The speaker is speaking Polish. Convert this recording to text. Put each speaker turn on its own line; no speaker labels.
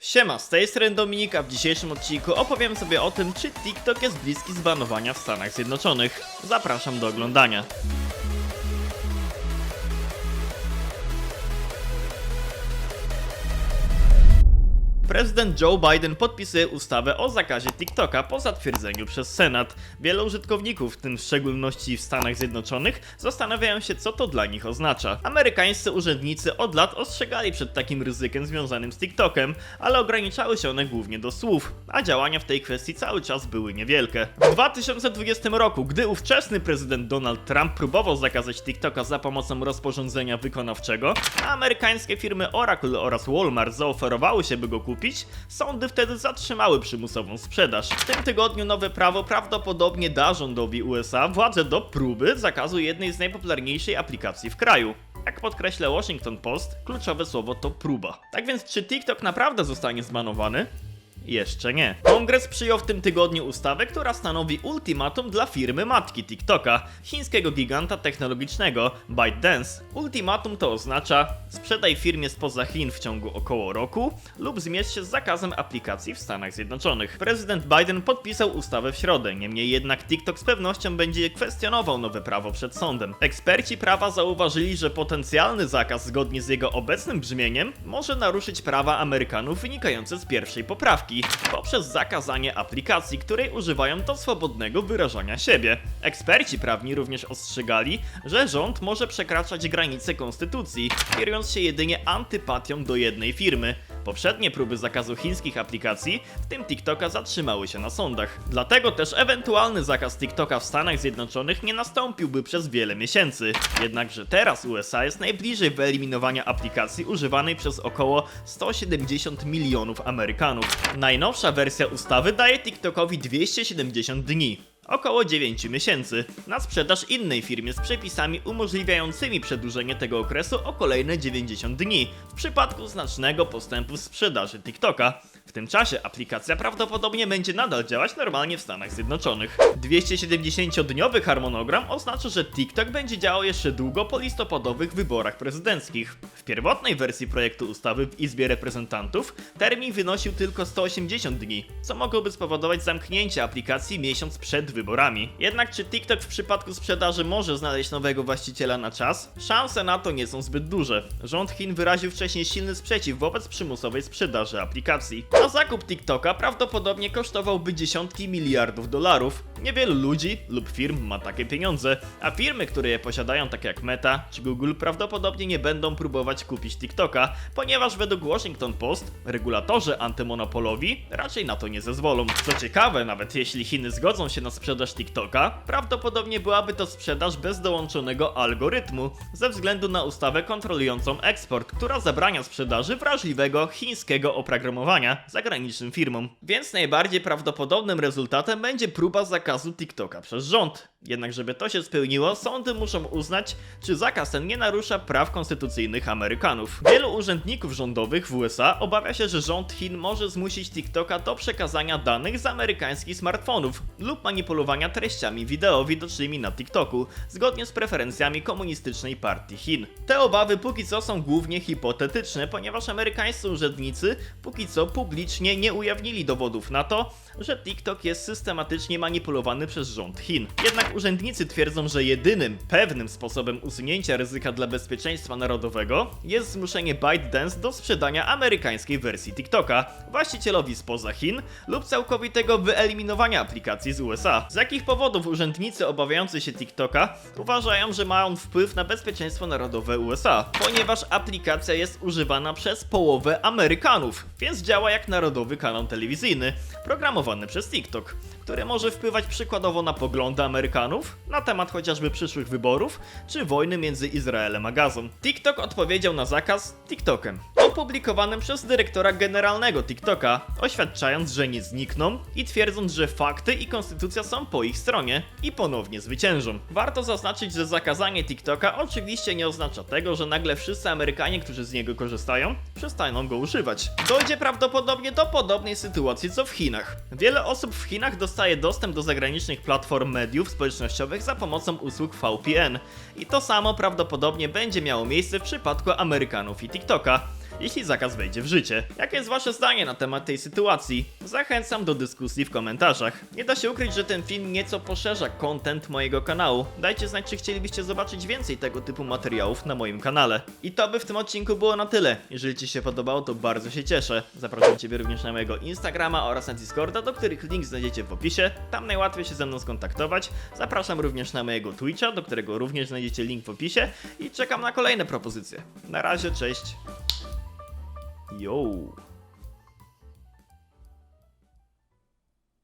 Siema, z tej strony Dominik, a w dzisiejszym odcinku opowiem sobie o tym, czy TikTok jest bliski zbanowania w Stanach Zjednoczonych. Zapraszam do oglądania. Prezydent Joe Biden podpisuje ustawę o zakazie TikToka po zatwierdzeniu przez Senat. Wielu użytkowników, w tym w szczególności w Stanach Zjednoczonych, zastanawiają się, co to dla nich oznacza. Amerykańscy urzędnicy od lat ostrzegali przed takim ryzykiem związanym z TikTokiem, ale ograniczały się one głównie do słów, a działania w tej kwestii cały czas były niewielkie. W 2020 roku, gdy ówczesny prezydent Donald Trump próbował zakazać TikToka za pomocą rozporządzenia wykonawczego, amerykańskie firmy Oracle oraz Walmart zaoferowały się, by go kupić, sądy wtedy zatrzymały przymusową sprzedaż. W tym tygodniu nowe prawo prawdopodobnie da rządowi USA władzę do próby zakazu jednej z najpopularniejszych aplikacji w kraju. Jak podkreśla Washington Post, kluczowe słowo to próba. Tak więc czy TikTok naprawdę zostanie zbanowany? Jeszcze nie. Kongres przyjął w tym tygodniu ustawę, która stanowi ultimatum dla firmy matki TikToka, chińskiego giganta technologicznego ByteDance. Ultimatum to oznacza sprzedaj firmie spoza Chin w ciągu około roku lub zmierz się z zakazem aplikacji w Stanach Zjednoczonych. Prezydent Biden podpisał ustawę w środę, niemniej jednak TikTok z pewnością będzie kwestionował nowe prawo przed sądem. Eksperci prawa zauważyli, że potencjalny zakaz zgodnie z jego obecnym brzmieniem może naruszyć prawa Amerykanów wynikające z pierwszej poprawki poprzez zakazanie aplikacji, której używają do swobodnego wyrażania siebie. Eksperci prawni również ostrzegali, że rząd może przekraczać granice konstytucji, kierując się jedynie antypatią do jednej firmy. Poprzednie próby zakazu chińskich aplikacji, w tym TikToka, zatrzymały się na sądach. Dlatego też ewentualny zakaz TikToka w Stanach Zjednoczonych nie nastąpiłby przez wiele miesięcy. Jednakże teraz USA jest najbliżej wyeliminowania aplikacji używanej przez około 170 milionów Amerykanów. Najnowsza wersja ustawy daje TikTokowi 270 dni około 9 miesięcy na sprzedaż innej firmie z przepisami umożliwiającymi przedłużenie tego okresu o kolejne 90 dni w przypadku znacznego postępu sprzedaży TikToka. W tym czasie aplikacja prawdopodobnie będzie nadal działać normalnie w Stanach Zjednoczonych. 270-dniowy harmonogram oznacza, że TikTok będzie działał jeszcze długo po listopadowych wyborach prezydenckich. W pierwotnej wersji projektu ustawy w Izbie Reprezentantów termin wynosił tylko 180 dni, co mogłoby spowodować zamknięcie aplikacji miesiąc przed wyborami. Jednak czy TikTok w przypadku sprzedaży może znaleźć nowego właściciela na czas? Szanse na to nie są zbyt duże. Rząd Chin wyraził wcześniej silny sprzeciw wobec przymusowej sprzedaży aplikacji. A zakup TikToka prawdopodobnie kosztowałby dziesiątki miliardów dolarów. Niewielu ludzi lub firm ma takie pieniądze, a firmy, które je posiadają, takie jak Meta czy Google, prawdopodobnie nie będą próbować kupić TikToka, ponieważ według Washington Post regulatorzy antymonopolowi raczej na to nie zezwolą. Co ciekawe, nawet jeśli Chiny zgodzą się na sprzedaż TikToka, prawdopodobnie byłaby to sprzedaż bez dołączonego algorytmu, ze względu na ustawę kontrolującą eksport, która zabrania sprzedaży wrażliwego chińskiego oprogramowania zagranicznym firmom. Więc najbardziej prawdopodobnym rezultatem będzie próba zakazu TikToka przez rząd. Jednak żeby to się spełniło, sądy muszą uznać, czy zakaz ten nie narusza praw konstytucyjnych Amerykanów. Wielu urzędników rządowych w USA obawia się, że rząd Chin może zmusić TikToka do przekazania danych z amerykańskich smartfonów lub manipulowania treściami wideo widocznymi na TikToku, zgodnie z preferencjami komunistycznej partii Chin. Te obawy póki co są głównie hipotetyczne, ponieważ amerykańscy urzędnicy póki co publicznie nie ujawnili dowodów na to, że TikTok jest systematycznie manipulowany przez rząd Chin. Jednak urzędnicy twierdzą, że jedynym pewnym sposobem usunięcia ryzyka dla bezpieczeństwa narodowego jest zmuszenie ByteDance do sprzedania amerykańskiej wersji TikToka właścicielowi spoza Chin lub całkowitego wyeliminowania aplikacji z USA. Z jakich powodów urzędnicy obawiający się TikToka uważają, że ma on wpływ na bezpieczeństwo narodowe USA? Ponieważ aplikacja jest używana przez połowę Amerykanów, więc działa jak narodowy kanał telewizyjny, programowany przez TikTok, który może wpływać przykładowo na poglądy Amerykanów na temat chociażby przyszłych wyborów czy wojny między Izraelem a Gazą. TikTok odpowiedział na zakaz TikTokiem, opublikowanym przez dyrektora generalnego TikToka, oświadczając, że nie znikną i twierdząc, że fakty i konstytucja są po ich stronie i ponownie zwyciężą. Warto zaznaczyć, że zakazanie TikToka oczywiście nie oznacza tego, że nagle wszyscy Amerykanie, którzy z niego korzystają, przestaną go używać. Dojdzie prawdopodobnie do podobnej sytuacji co w Chinach. Wiele osób w Chinach dostaje dostęp do zagranicznych platform mediów społecznościowych za pomocą usług VPN. I to samo prawdopodobnie będzie miało miejsce w przypadku Amerykanów i TikToka. Jeśli zakaz wejdzie w życie. Jakie jest wasze zdanie na temat tej sytuacji? Zachęcam do dyskusji w komentarzach. Nie da się ukryć, że ten film nieco poszerza content mojego kanału. Dajcie znać, czy chcielibyście zobaczyć więcej tego typu materiałów na moim kanale. I to by w tym odcinku było na tyle. Jeżeli ci się podobało, to bardzo się cieszę. Zapraszam ciebie również na mojego Instagrama oraz na Discorda, do których link znajdziecie w opisie. Tam najłatwiej się ze mną skontaktować. Zapraszam również na mojego Twitcha, do którego również znajdziecie link w opisie i czekam na kolejne propozycje. Na razie, cześć. Yo.